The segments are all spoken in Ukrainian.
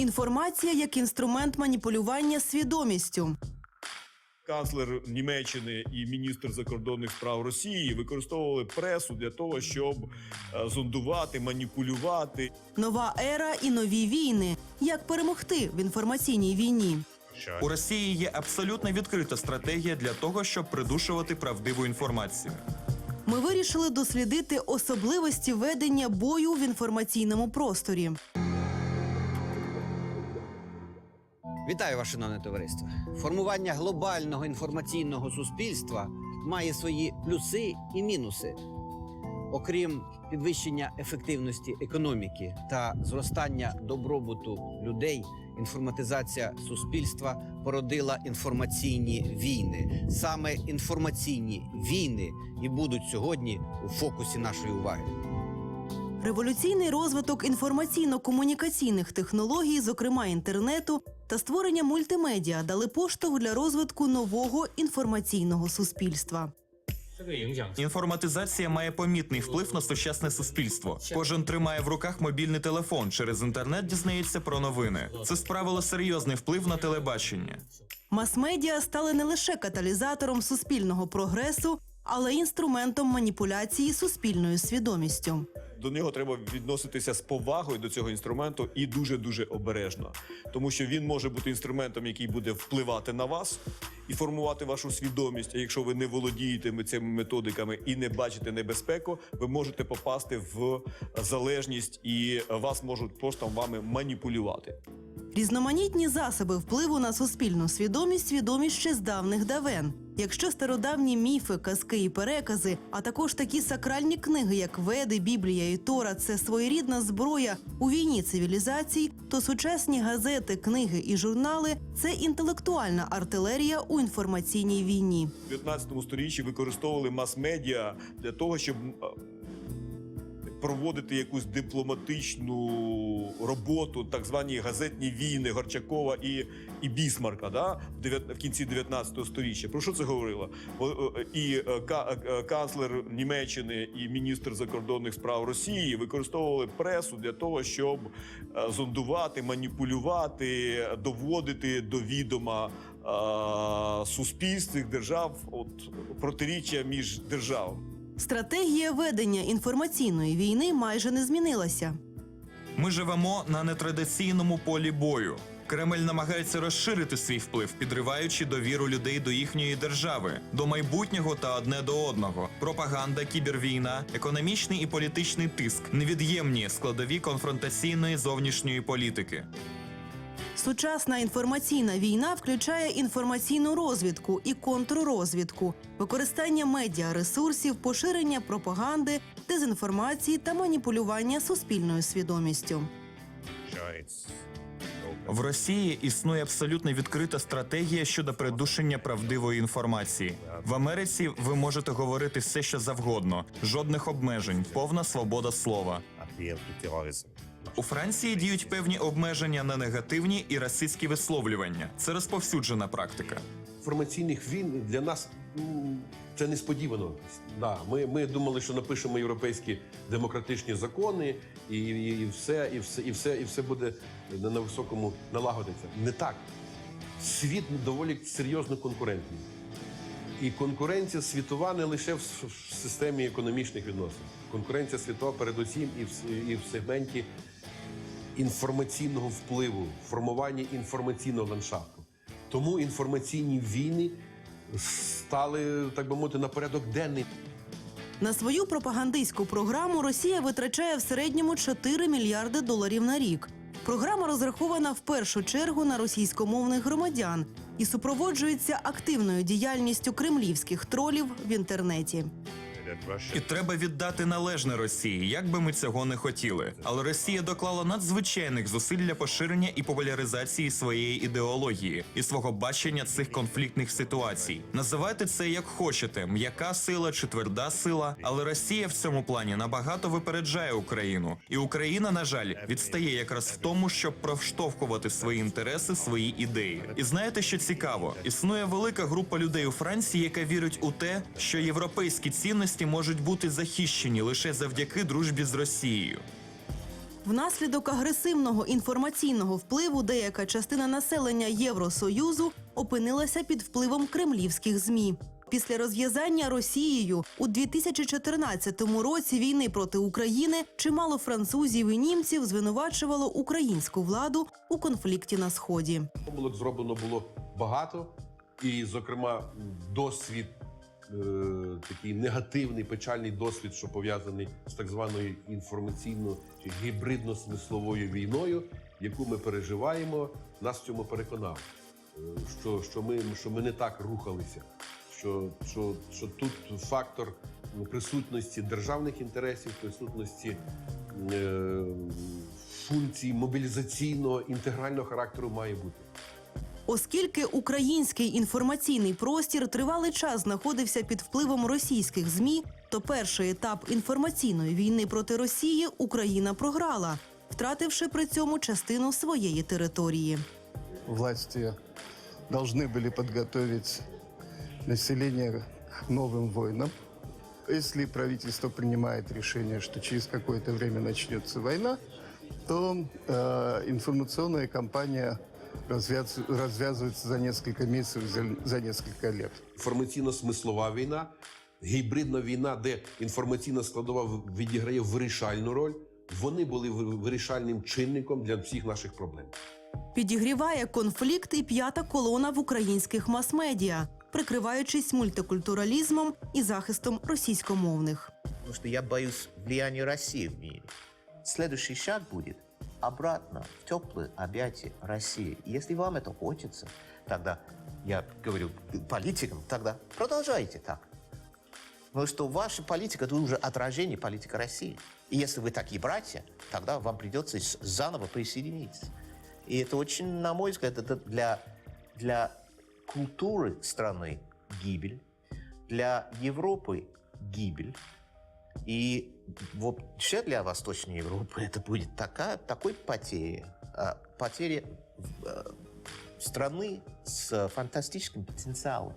Інформація як інструмент маніпулювання свідомістю. Канцлер Німеччини і міністр закордонних справ Росії використовували пресу для того, щоб е, зондувати, маніпулювати. Нова ера і нові війни. Як перемогти в інформаційній війні? У Росії є абсолютно відкрита стратегія для того, щоб придушувати правдиву інформацію. Ми вирішили дослідити особливості ведення бою в інформаційному просторі. Вітаю вас, шановне товариство. Формування глобального інформаційного суспільства має свої плюси і мінуси. Окрім підвищення ефективності економіки та зростання добробуту людей, інформатизація суспільства породила інформаційні війни. Саме інформаційні війни і будуть сьогодні у фокусі нашої уваги. Революційний розвиток інформаційно-комунікаційних технологій, зокрема інтернету, та створення мультимедіа дали поштовх для розвитку нового інформаційного суспільства. Інформатизація має помітний вплив на сучасне суспільство. Кожен тримає в руках мобільний телефон. Через інтернет дізнається про новини. Це справило серйозний вплив на телебачення. Мас-медіа стали не лише каталізатором суспільного прогресу, але інструментом маніпуляції суспільною свідомістю. До нього треба відноситися з повагою до цього інструменту і дуже дуже обережно, тому що він може бути інструментом, який буде впливати на вас і формувати вашу свідомість. А якщо ви не володієте цими методиками і не бачите небезпеку, ви можете попасти в залежність і вас можуть просто вами маніпулювати. Різноманітні засоби впливу на суспільну свідомість відомі ще з давних давен. Якщо стародавні міфи, казки і перекази, а також такі сакральні книги, як Веди, Біблія і Тора, це своєрідна зброя у війні цивілізацій, то сучасні газети, книги і журнали це інтелектуальна артилерія у інформаційній війні. В 19 сторіччі використовували мас-медіа для того, щоб е, проводити якусь дипломатичну роботу, так звані газетні війни Горчакова і, і Бісмарка, да? в, кінці 19 сторіччя. Про що це говорило? І е, е, канцлер Німеччини і міністр закордонних справ Росії використовували пресу для того, щоб е, зондувати, маніпулювати, доводити до відома е, суспільств держав от протиріччя між державами. Стратегія ведення інформаційної війни майже не змінилася. Ми живемо на нетрадиційному полі бою. Кремль намагається розширити свій вплив, підриваючи довіру людей до їхньої держави, до майбутнього та одне до одного. Пропаганда, кібервійна, економічний і політичний тиск невід'ємні складові конфронтаційної зовнішньої політики. Сучасна інформаційна війна включає інформаційну розвідку і контррозвідку, використання медіаресурсів, поширення пропаганди, дезінформації та маніпулювання суспільною свідомістю. В Росії існує абсолютно відкрита стратегія щодо придушення правдивої інформації. В Америці ви можете говорити все, що завгодно, жодних обмежень, повна свобода слова. У Франції діють певні обмеження на негативні і расистські висловлювання. Це розповсюджена практика. інформаційних війн для нас це несподівано. Да, ми, ми думали, що напишемо європейські демократичні закони, і, і, і все, і все, і все, і все буде на, високому налагодиться. Не так. Світ доволі серйозно конкурентний. І конкуренція світова не лише в, системі економічних відносин. Конкуренція світова передусім і в, і в сегменті інформаційного впливу, формування інформаційного ландшафту. Тому інформаційні війни стали, так би мовити, на порядок денний. На свою пропагандистську програму Росія витрачає в середньому 4 мільярди доларів на рік. Програма розрахована в першу чергу на російськомовних громадян і супроводжується активною діяльністю кремлівських тролів в інтернеті. І треба віддати належне Росії, як би ми цього не хотіли. Але Росія доклала надзвичайних зусиль для поширення і популяризації своєї ідеології і свого бачення цих конфліктних ситуацій. Називайте це як хочете: м'яка сила чи тверда сила. Але Росія в цьому плані набагато випереджає Україну, і Україна, на жаль, відстає якраз в тому, щоб проштовхувати свої інтереси, свої ідеї. І знаєте, що цікаво? Існує велика група людей у Франції, яка вірить у те, що європейські цінності можуть бути захищені лише завдяки дружбі з Росією. Внаслідок агресивного інформаційного впливу деяка частина населення Євросоюзу опинилася під впливом кремлівських змі. Після розв'язання Росією у 2014 році війни проти України чимало французів і німців звинувачувало українську владу у конфлікті на сході. Помилок зроблено було багато, і, зокрема, досвід, такий негативний, печальний досвід, що пов'язаний з так званою інформаційно чи гібридно-смисловою війною, яку ми переживаємо, нас в цьому переконав. Е, Що, що, ми, що ми не так рухалися, що, що, що тут фактор ну, присутності державних інтересів, присутності е, функцій мобілізаційного інтегрального характеру має бути. Оскільки український інформаційний простір тривалий час знаходився під впливом російських змі, то перший етап інформаційної війни проти Росії Україна програла, втративши при цьому частину своєї території. власти должны были подготовить население к новым войнам. Если правительство принимает решение, что через какое-то время начнется война, то э, информационная кампания развязывается за несколько месяцев, за, за несколько лет. Інформаційно-смислова війна, гібридна війна, де інформаційна складова відіграє вирішальну роль. Вони були вирішальним чинником для всіх наших проблем. Підігріває конфлікт і п'ята колона в українських мас-медіа, прикриваючись мультикультуралізмом і захистом російськомовних. потому что я боюсь влияния России в мире. Следующий шаг будет обратно в теплые объятия России. Если вам это хочется, тогда, я говорю политикам, тогда продолжайте так. Потому что ваша политика – это уже отражение политики России. И если вы такие братья, тогда вам придется заново присоединиться. И это очень, на мой взгляд, это для, для культуры страны гибель, для Европы гибель. И вообще для Восточной Европы это будет такая, такой потеря. а, Потеря э, страны с фантастическим потенциалом.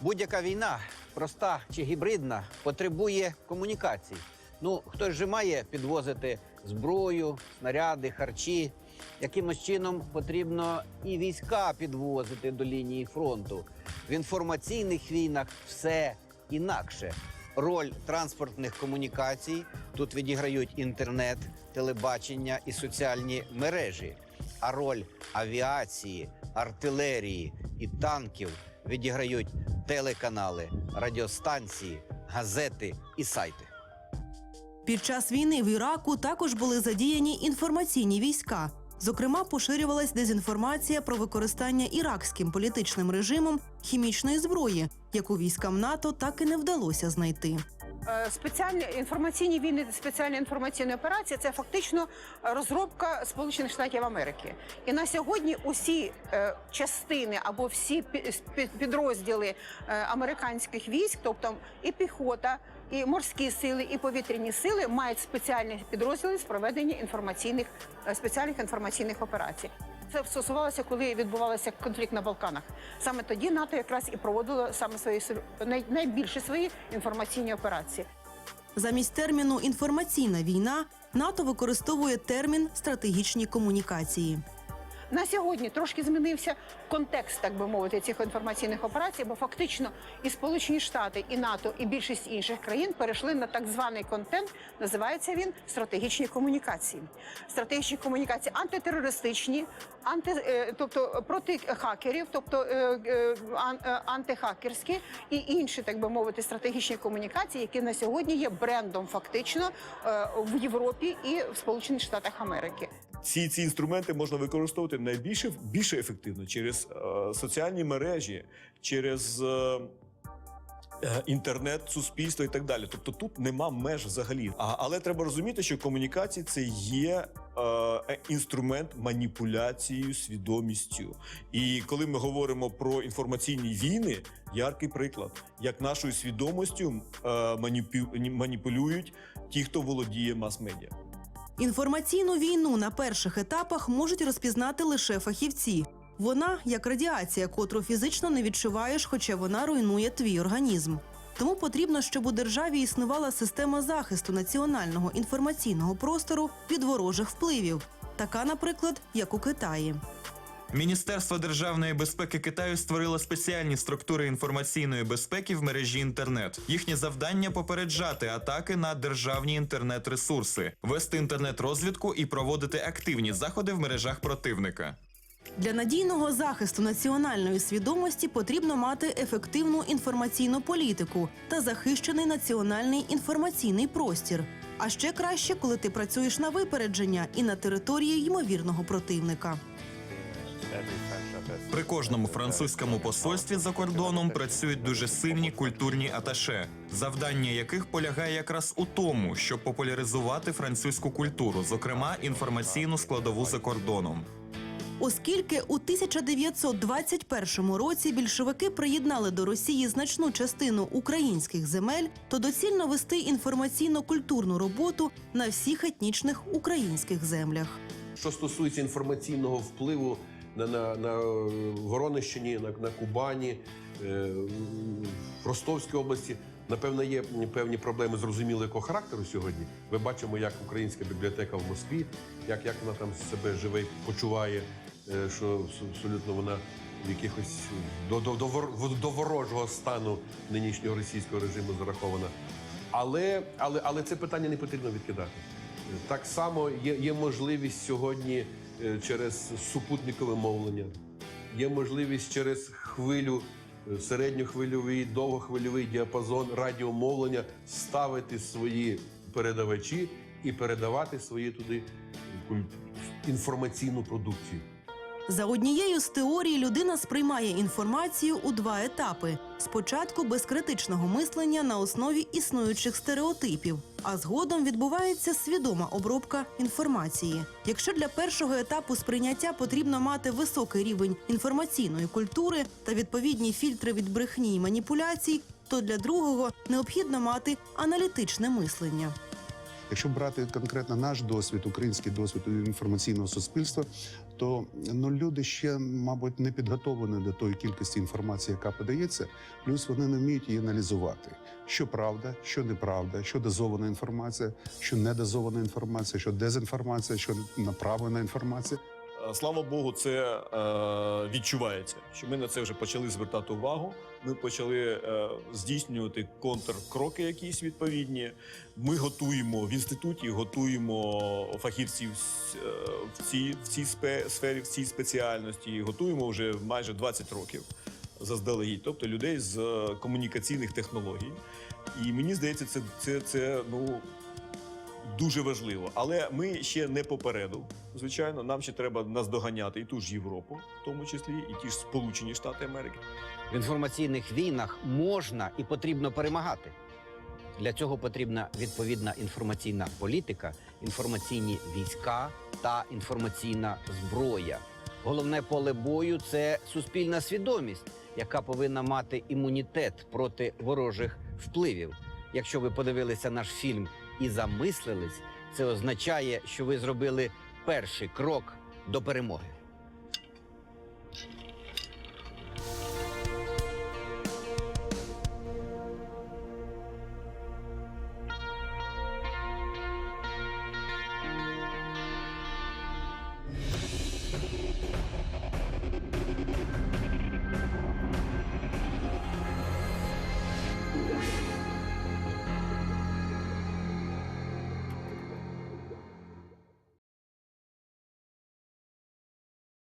Будь-яка війна, проста чи гібридна, потребує комунікацій. Ну, хтось же має підвозити зброю, снаряди, харчі. Якимось чином потрібно і війська підвозити до лінії фронту. В інформаційних війнах все інакше. Роль транспортних комунікацій тут відіграють інтернет, телебачення і соціальні мережі. А роль авіації, артилерії і танків відіграють телеканали, радіостанції, газети і сайти. Під час війни в Іраку також були задіяні інформаційні війська. Зокрема, поширювалась дезінформація про використання іракським політичним режимом хімічної зброї, яку військам НАТО так і не вдалося знайти. Е, Спеціальні інформаційні війни, спеціальна інформаційна операція це фактично розробка Сполучених Штатів Америки. І на сьогодні усі е, частини або всі пі- пі- підрозділи е, американських військ, тобто і піхота, і морські сили, і повітряні сили, мають спеціальні підрозділи з проведення інформаційних спеціальних інформаційних операцій. Це стосувалося, коли відбувався конфлікт на Балканах. Саме тоді НАТО якраз і проводило саме свої най- найбільші свої інформаційні операції. Замість терміну інформаційна війна НАТО використовує термін стратегічні комунікації. На сьогодні трошки змінився контекст, так би мовити, цих інформаційних операцій, бо фактично і Сполучені Штати, і НАТО, і більшість інших країн перейшли на так званий контент. Називається він стратегічні комунікації. Стратегічні комунікації антитерористичні, анти, е, тобто проти хакерів, тобто е, е, ан- антихакерські і інші, так би мовити, стратегічні комунікації, які на сьогодні є брендом фактично в Європі і в Сполучених Штатах Америки. Ці, ці інструменти можна використовувати найбільше більше ефективно через е, соціальні мережі, через е, е, інтернет, суспільство і так далі. Тобто тут нема меж взагалі. А, але треба розуміти, що комунікації це є е, е, інструмент маніпуляцією свідомістю. І коли ми говоримо про інформаційні війни, яркий приклад, як нашою свідомістю маніпулюють ті, хто володіє мас-медіа. Інформаційну війну на перших етапах можуть розпізнати лише фахівці. Вона як радіація, котру фізично не відчуваєш, хоча вона руйнує твій організм. Тому потрібно, щоб у державі існувала система захисту національного інформаційного простору від ворожих впливів, така, наприклад, як у Китаї. Міністерство державної безпеки Китаю створило спеціальні структури інформаційної безпеки в мережі інтернет. Їхнє завдання попереджати атаки на державні інтернет-ресурси, вести інтернет-розвідку і проводити активні заходи в мережах противника. Для надійного захисту національної свідомості потрібно мати ефективну інформаційну політику та захищений національний інформаційний простір. А ще краще, коли ти працюєш на випередження і на території ймовірного противника. При кожному французькому посольстві за кордоном працюють дуже сильні культурні аташе, завдання яких полягає якраз у тому, щоб популяризувати французьку культуру, зокрема інформаційну складову за кордоном. Оскільки у 1921 році більшовики приєднали до Росії значну частину українських земель, то доцільно вести інформаційно-культурну роботу на всіх етнічних українських землях. Що стосується інформаційного впливу на, на, на е, Воронищині, на, на Кубані, е, в Ростовській області, напевно, є певні проблеми зрозуміло якого характеру сьогодні. Ми бачимо, як українська бібліотека в Москві, як, як вона там себе живе почуває, е, що абсолютно вона в якихось до, до, до, ворожого стану нинішнього російського режиму зарахована. Але, але, але це питання не потрібно відкидати. Так само є, є можливість сьогодні е, через супутникове мовлення, є можливість через хвилю, е, середньохвильовий, довгохвильовий діапазон радіомовлення ставити свої передавачі і передавати свої туди інформаційну продукцію. За однією з теорій людина сприймає інформацію у два етапи: спочатку без критичного мислення на основі існуючих стереотипів, а згодом відбувається свідома обробка інформації. Якщо для першого етапу сприйняття потрібно мати високий рівень інформаційної культури та відповідні фільтри від брехні і маніпуляцій, то для другого необхідно мати аналітичне мислення. Якщо брати конкретно наш досвід, український досвід інформаційного суспільства, то ну люди ще, мабуть, не підготовлені до тої кількості інформації, яка подається. Плюс вони не вміють її аналізувати. Що правда, що неправда, що дозована інформація, що недозована інформація, що дезінформація, що направлена інформація. Е, Слава Богу, це е, відчувається. Що ми на це вже почали звертати увагу. Ми почали е, здійснювати контркроки, якісь відповідні. Ми готуємо в інституті, готуємо фахівців в цій, в цій спе, сфері, в цій спеціальності. Готуємо вже майже 20 років заздалегідь, тобто людей з комунікаційних технологій. І мені здається, це, це, це ну, дуже важливо. Але ми ще не попереду. Звичайно, нам ще треба наздоганяти і ту ж Європу, в тому числі, і ті ж Сполучені Штати Америки. В інформаційних війнах можна і потрібно перемагати. Для цього потрібна відповідна інформаційна політика, інформаційні війська та інформаційна зброя. Головне поле бою це суспільна свідомість, яка повинна мати імунітет проти ворожих впливів. Якщо ви подивилися наш фільм і замислились, це означає, що ви зробили перший крок до перемоги.